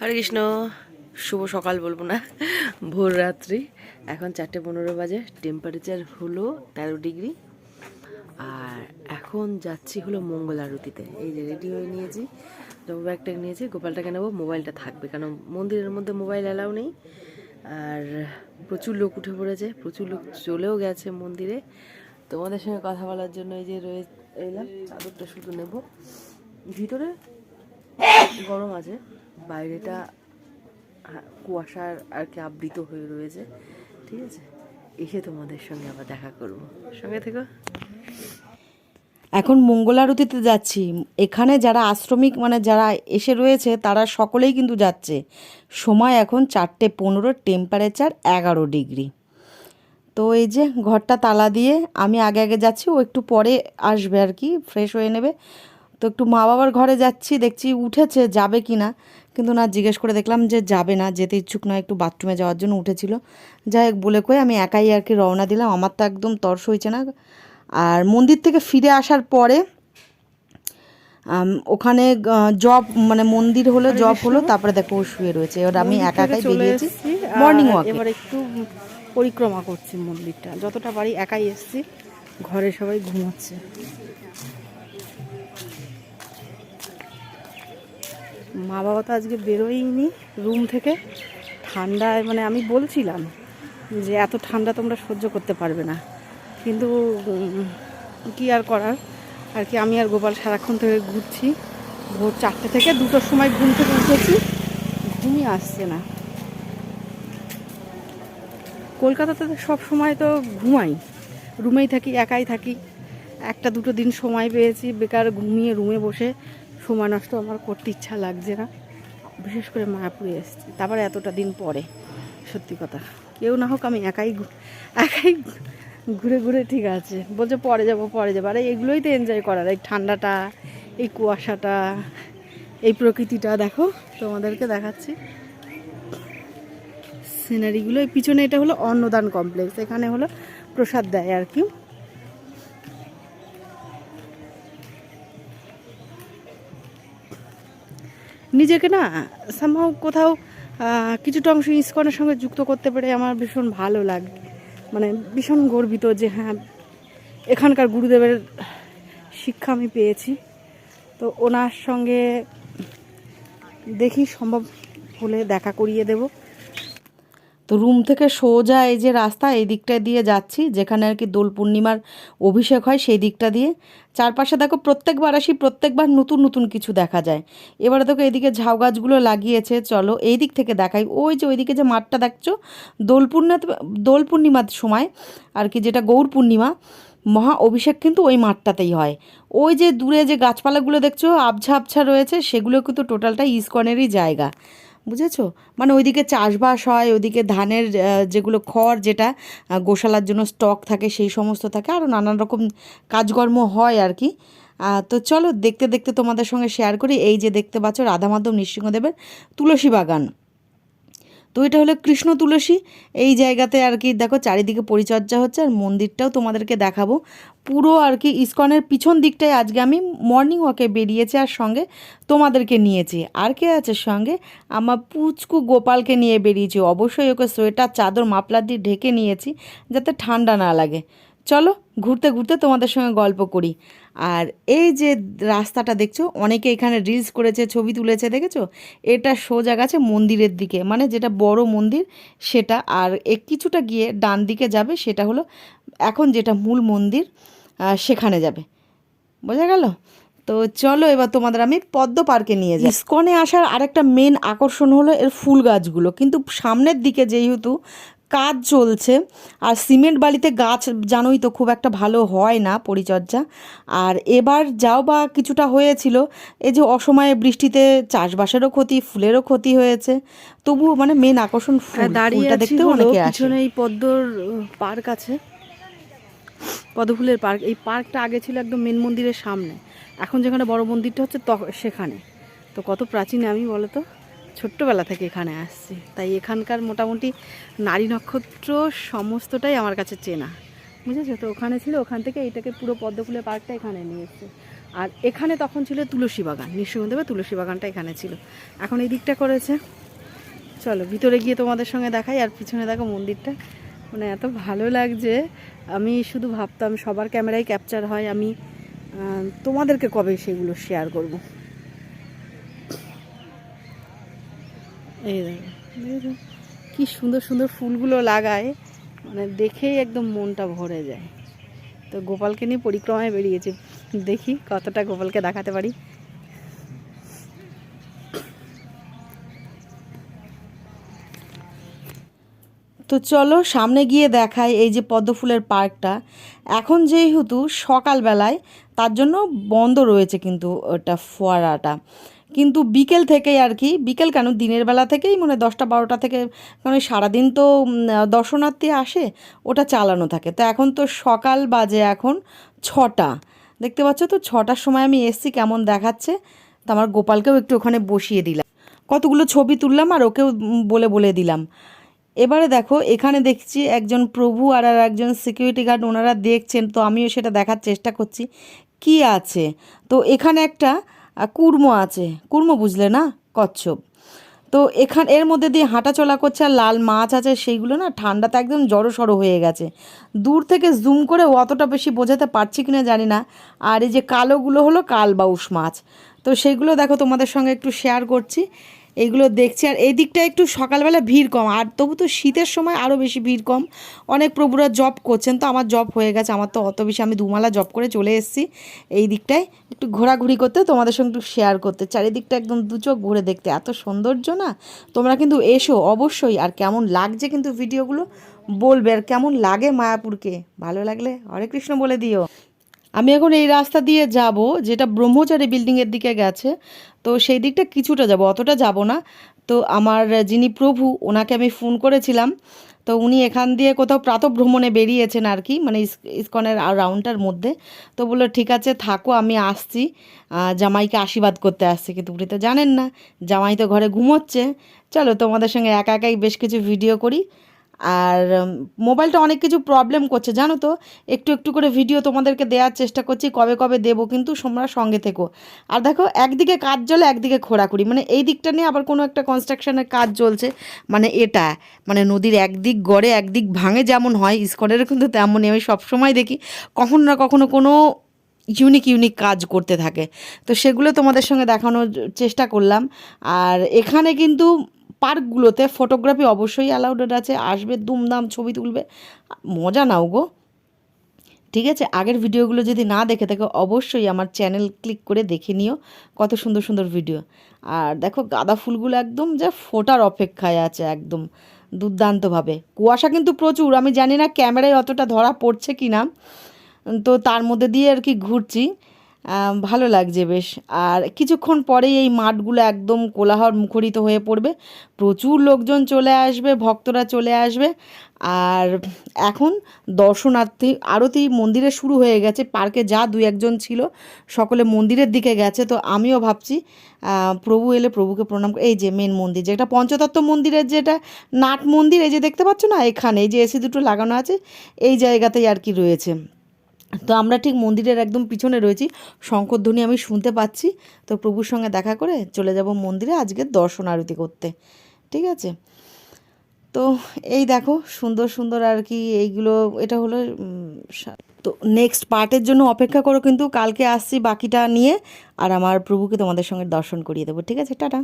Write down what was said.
হরে কৃষ্ণ, শুভ সকাল বলব না, ভোর রাত্রি। এখন চারটে পনেরো বাজে টেম্পারেচার হলো তেরো ডিগ্রি। আর এখন যাচ্ছি হলো মঙ্গল আরতিতে। এই যে রেডি হয়ে নিয়েছি জব ব্যাগটা নিয়েছি, গোপালটাকে নেব মোবাইলটা থাকবে। কারণ মন্দিরের মধ্যে মোবাইল অ্যালাউ নেই। আর প্রচুর লোক উঠে পড়েছে, প্রচুর লোক চলেও গেছে মন্দিরে। তোমাদের সঙ্গে কথা বলার জন্য এই যে রয়ে এলাম, চাদরটা শুধু নেব। ভিতরে গরম আছে। বাইরেটা কুয়াশার আর কি আবৃত হয়ে রয়েছে। ঠিক আছে? এসে তোমাদের সঙ্গে আবার দেখা করব। সঙ্গে থেকো। এখন মঙ্গল আরতিতে যাচ্ছি। এখানে যারা আশ্রমিক মানে যারা এসে রয়েছে, তারা সকলেই কিন্তু যাচ্ছে। সময় এখন চারটে পনেরো টেম্পারেচার এগারো ডিগ্রি তো এই যে ঘরটা তালা দিয়ে আমি আগে আগে যাচ্ছি, ও একটু পরে আসবে আর কি ফ্রেশ হয়ে নেবে। তো একটু মা বাবার ঘরে যাচ্ছি দেখছি উঠেছে যাবে কি না কিন্তু না জিজ্ঞেস করে দেখলাম যে যাবে না যেতে ইচ্ছুক নয় একটু বাথরুমে যাওয়ার জন্য উঠেছিল। যাই হোক বলে কয়ে আমি একাই আর কি রওনা দিলাম আমার তো একদম তর্স হয়েছে না। আর মন্দির থেকে ফিরে আসার পরে ওখানে জব মানে মন্দির হলো জব হলো তারপরে দেখো ও শুয়ে রয়েছে। এবার আমি একা একাই বেরিয়েছি। মর্নিং ওয়াক এবার একটু পরিক্রমা করছি মন্দিরটা। যতটা পারি একাই এসছি ঘরে সবাই ঘুমাচ্ছে। মা বাবা তো আজকে বেরোয়নি রুম থেকে। ঠান্ডায় মানে আমি বলছিলাম যে এত ঠান্ডা তোমরা সহ্য করতে পারবে না। কিন্তু কি আর করার? আর কি, আমি আর গোপাল সারাক্ষণ থেকে ঘুরছি। ভোর চারটে থেকে দুটোর সময় ঘুম থেকে উঠেছি। ঘুমই আসছে না। কলকাতাতে সব সময় তো ঘুমাই। রুমেই থাকি, একাই থাকি। একটা দুটো দিন সময় পেয়েছি, বেকার ঘুমিয়ে রুমে বসে। সময় নষ্ট আমার করতে ইচ্ছা লাগছে না। বিশেষ করে মায়াপুরে এসেছি। তারপর এতটা দিন পরে, সত্যি কথা। কেউ না হোক আমি একাই একাই ঘুরে ঘুরে ঠিক আছে। বলছে পরে যাব, পরে যাব। আরে এগুলোই তো এনজয় করার। এই ঠান্ডাটা, এই কুয়াশাটা, এই প্রকৃতিটা। দেখো, তোমাদেরকে দেখাচ্ছি। সিনারিগুলো এই পিছনে এটা হলো অন্নদান কমপ্লেক্স এখানে হলো প্রসাদ দেয় আর কি। নিজেকে না সামহাও কোথাও কিছুটা অংশ ইস্কনের সঙ্গে যুক্ত করতে পেরে আমার ভীষণ ভালো লাগে। মানে ভীষণ গর্বিত যে হ্যাঁ এখানকার গুরুদেবের শিক্ষা আমি পেয়েছি। তো ওনার সঙ্গে দেখি সম্ভব হলে দেখা করিয়ে দেবো। তো রুম থেকে সোজা এই যে রাস্তা, এই দিকটা দিয়ে যাচ্ছি, যেখানে আর কি দোল পূর্ণিমার অভিষেক হয় সেই দিকটা দিয়ে। চারপাশে দেখো প্রত্যেকবার আসি, প্রত্যেকবার নতুন নতুন কিছু দেখা যায়। এবারে দেখো এদিকে ঝাউ গাছগুলো লাগিয়েছে, চলো এই দিক থেকে দেখাই। ওই যে ওইদিকে যে মাঠটা দেখছ, দোল পূর্ণিমা, দোল পূর্ণিমার সময় আর কি যেটা গৌর পূর্ণিমা, মহা অভিষেক কিন্তু ওই মাঠটাতেই হয়। ওই যে দূরে যে গাছপালাগুলো দেখছ, আবছা আবছা রয়েছে, সেগুলো কিন্তু টোটালটা ইস্কনেরই জায়গা। বুঝেছ? মানে ওইদিকে চাষবাস হয়, ওইদিকে ধানের যেগুলো খড় যেটা গোশালার জন্য স্টক থাকে, সেই সমস্ত থাকে আরও নানান রকম কাজকর্ম হয় আর কি। তো চলো দেখতে দেখতে তোমাদের সঙ্গে শেয়ার করি। এই যে দেখতে পাচ্ছ রাধা মাধব নৃসিংহদেবের তুলসী বাগান। তো এটা হলো কৃষ্ণ তুলসী। এই জায়গাতে আর কি দেখো চারিদিকে পরিচর্যা হচ্ছে আর মন্দিরটাও তোমাদেরকে দেখাবো। পুরো আর কি ইস্কনের পিছন দিকটায় আজকে আমি মর্নিং ওয়াকে বেরিয়েছি আর সঙ্গে তোমাদেরকে নিয়েছি। আর কে আছে সঙ্গে? আমার পুচকু গোপালকে নিয়ে বেরিয়েছি। অবশ্যই ওকে সোয়েটার, চাদর মাপলার দিয়ে ঢেকে নিয়েছি যাতে ঠান্ডা না লাগে। চলো ঘুরতে ঘুরতে তোমাদের সঙ্গে গল্প করি। আর এই যে রাস্তাটা দেখছ, অনেকে এখানে রিলস করেছে, ছবি তুলেছে, দেখেছ? এটা সোজা গেছে মন্দিরের দিকে মানে যেটা বড় মন্দির সেটা। আর এক কিছুটা গিয়ে ডান দিকে যাবে, সেটা হলো এখন যেটা মূল মন্দির সেখানে যাবে। বোঝা গেল? তো চলো এবার তোমাদের আমি পদ্ম পার্কে নিয়ে যাই। ইস্কনে আসার আরেকটা মেন আকর্ষণ হলো এর ফুল গাছগুলো। কিন্তু সামনের দিকে যেহেতু কাজ চলছে। আর সিমেন্ট বালিতে গাছ জানোই তো খুব একটা ভালো হয় না পরিচর্যা। আর এবার যাও বা কিছুটা হয়েছিল এই যে অসময়ে বৃষ্টিতে চাষবাসেরও ক্ষতি ফুলেরও ক্ষতি হয়েছে। তবুও মানে মেন আকর্ষণ আর দাঁড়িয়ে ফুলটা আছি অনেকে আসে এই পদ্মর পার্ক আছে। পদ্মফুলের পার্ক এই পার্কটা আগে ছিল একদম মেন মন্দিরের সামনে। এখন যেখানে বড় মন্দিরটা হচ্ছে সেখানে। তো কত প্রাচীন আমি বলো তো? ছোট্টবেলা থেকে এখানে আসছি। তাই এখানকার মোটামুটি নারী নক্ষত্র সমস্তটাই আমার কাছে চেনা। বুঝেছ? তো ওখানে ছিল, ওখান থেকে এইটাকে পুরো পদ্মফুলের পার্কটা এখানে নিয়ে এসছে। আর এখানে তখন ছিল তুলসী বাগান নৃসিংহদেবের তুলসী বাগানটা এখানে ছিল। এখন এই দিকটা করেছে। চলো, ভিতরে গিয়ে তোমাদের সঙ্গে দেখাই, আর পিছনে দেখো মন্দিরটা। মানে এত ভালো লাগছে। আমি শুধু ভাবতাম সবার ক্যামেরায় ক্যাপচার হয়, আমি তোমাদেরকে কবে সেগুলো শেয়ার করব? এই দেখো কি সুন্দর সুন্দর ফুলগুলো লাগায় মানে দেখেই একদম মনটা ভরে যায়। তো গোপালকে নিয়ে পরিক্রমায় বেরিয়েছে। দেখি কতটা গোপালকে দেখাতে পারি। তো চলো সামনে গিয়ে দেখাই এই যে পদ্ম ফুলের পার্কটা। এখন যেহেতু সকালবেলায়, তার জন্য বন্ধ রয়েছে কিন্তু ওটা ফোয়ারাটা। কিন্তু বিকেল থেকেই আর কি, বিকেল কেন? দিনের বেলা থেকেই মানে দশটা, বারোটা থেকে কারণ ওই সারাদিন তো দর্শনার্থী আসে, ওটা চালানো থাকে। তো এখন তো সকাল বাজে এখন ছটা। দেখতে পাচ্ছ তো ছটার সময় আমি এসছি, কেমন দেখাচ্ছে। তো আমার গোপালকেও একটু ওখানে বসিয়ে দিলাম। কতগুলো ছবি তুললাম আর ওকেও বলে বলে দিলাম। এবারে দেখো, এখানে দেখছি একজন প্রভু আর আর একজন সিকিউরিটি গার্ড ওনারা দেখছেন, তো আমিও সেটা দেখার চেষ্টা করছি। কি আছে? তো এখানে একটা কুর্ম আছে। কুর্ম বুঝলে না? কচ্ছপ। তো এখান, এর মধ্যে দিয়ে হাঁটা চলা করছে আর লাল মাছ আছে সেইগুলো না ঠান্ডাতে একদম জড়ো সড়ো হয়ে গেছে। দূর থেকে জুম করে অতটা বেশি বোঝাতে পারছি কিনা জানি না। আর এই যে কালোগুলো হলো কালবাউস মাছ। তো সেইগুলো দেখো তোমাদের সঙ্গে একটু শেয়ার করছি। এইগুলো দেখছি। আর এই দিকটা একটু সকালবেলা ভিড় কম। আর তবু তো শীতের সময় আরও বেশি ভিড় কম। অনেক প্রভুরা জব করছেন, তো আমার জব হয়ে গেছে। আমার তো অত বেশি, আমি দুমালা জব করে চলে এসেছি। এই দিকটায় একটু ঘোরাঘুরি করতে, তোমাদের সঙ্গে একটু শেয়ার করতে। চারিদিকটা একদম দু চোখ ঘুরে দেখতে। এত সৌন্দর্য না? তোমরা কিন্তু এসো অবশ্যই। আর কেমন লাগছে কিন্তু ভিডিওগুলো বলবে। আর কেমন লাগে মায়াপুরকে? ভালো লাগলে হরে কৃষ্ণ বলে দিও। আমি এখন এই রাস্তা দিয়ে যাব, যেটা ব্রহ্মচারী বিল্ডিংয়ের দিকে গেছে। তো সেই দিকটা কিছুটা যাব, অতটা যাব না। তো আমার যিনি প্রভু, ওনাকে আমি ফোন করেছিলাম। তো উনি এখান দিয়ে কোথাও প্রাতভ্রমণে বেরিয়েছেন আর কি মানে ইস্কনের রাউন্ডটার মধ্যে। তো বলল, ঠিক আছে, থাকো, আমি আসছি। জামাইকে আশীর্বাদ করতে আসছি। কিন্তু উনি তো জানেন না, জামাই তো ঘরে ঘুমোচ্ছে। চলো তোমাদের সঙ্গে একা একাই বেশ কিছু ভিডিও করি। আর মোবাইলটা অনেক কিছু প্রবলেম করছে, জানো তো? একটু একটু করে ভিডিও তোমাদেরকে দেওয়ার চেষ্টা করছি, কবে কবে দেবো কিন্তু তোমরা সঙ্গে থেকো। আর দেখো, একদিকে কাজ চলে একদিকে খোঁড়াখুড়ি মানে এই দিকটা নিয়ে আবার কোনো একটা কনস্ট্রাকশনের কাজ চলছে। মানে এটা মানে নদীর একদিক গড়ে, একদিক ভাঙে যেমন হয় ইস্কনের কিন্তু তেমনই। আমি সবসময় দেখি, কখনো না কখনো কোনো ইউনিক ইউনিক কাজ করতে থাকে। তো সেগুলো তোমাদের সঙ্গে দেখানোর চেষ্টা করলাম। আর এখানে কিন্তু পার্কগুলোতে ফটোগ্রাফি অবশ্যই অ্যালাউডেড আছে, আসবে, দুমদাম ছবি তুলবে। মজা নাও গো। ঠিক আছে, আগের ভিডিওগুলো যদি না দেখে থাকো, অবশ্যই আমার চ্যানেল ক্লিক করে দেখে নিও। কত সুন্দর সুন্দর ভিডিও আর দেখো, গাঁদা ফুলগুলো একদম যা ফোটার অপেক্ষায় আছে একদম দুর্দান্তভাবে। কুয়াশা কিন্তু প্রচুর, আমি জানি না ক্যামেরায় অতটা ধরা পড়ছে কি না তো তার মধ্যে দিয়ে আর কি ঘুরছি। ভালো লাগছে বেশ। আর কিছুক্ষণ পরেই এই মাঠগুলো একদম কোলাহল মুখরিত হয়ে পড়বে। প্রচুর লোকজন চলে আসবে, ভক্তরা চলে আসবে। আর এখন দর্শনার্থী, আরতি মন্দিরে শুরু হয়ে গেছে। পার্কে যা দুই একজন ছিল, সকলে মন্দিরের দিকে গেছে। তো আমিও ভাবছি প্রভু এলে প্রভুকে প্রণাম এই যে মেন মন্দির, যেটা পঞ্চতত্ত্ব মন্দিরের যেটা নাট মন্দির, এই যে দেখতে পাচ্ছ না, এখানে এই যে এসি দুটো লাগানো আছে, এই জায়গাতেই আর কি রয়েছে। তো আমরা ঠিক মন্দিরের একদম পিছনে রয়েছি। শঙ্করধ্বনি আমি শুনতে পাচ্ছি। তো প্রভুর সঙ্গে দেখা করে চলে যাব মন্দিরে আজকে দর্শন আরতি করতে। ঠিক আছে? তো এই দেখো, সুন্দর সুন্দর আর কি এইগুলো, এটা হলো তো নেক্সট পার্টের জন্য অপেক্ষা করো কিন্তু কালকে আসছি বাকিটা নিয়ে, আর আমার প্রভুকে তোমাদের সঙ্গে দর্শন করিয়ে দেবো। ঠিক আছে? টাটা।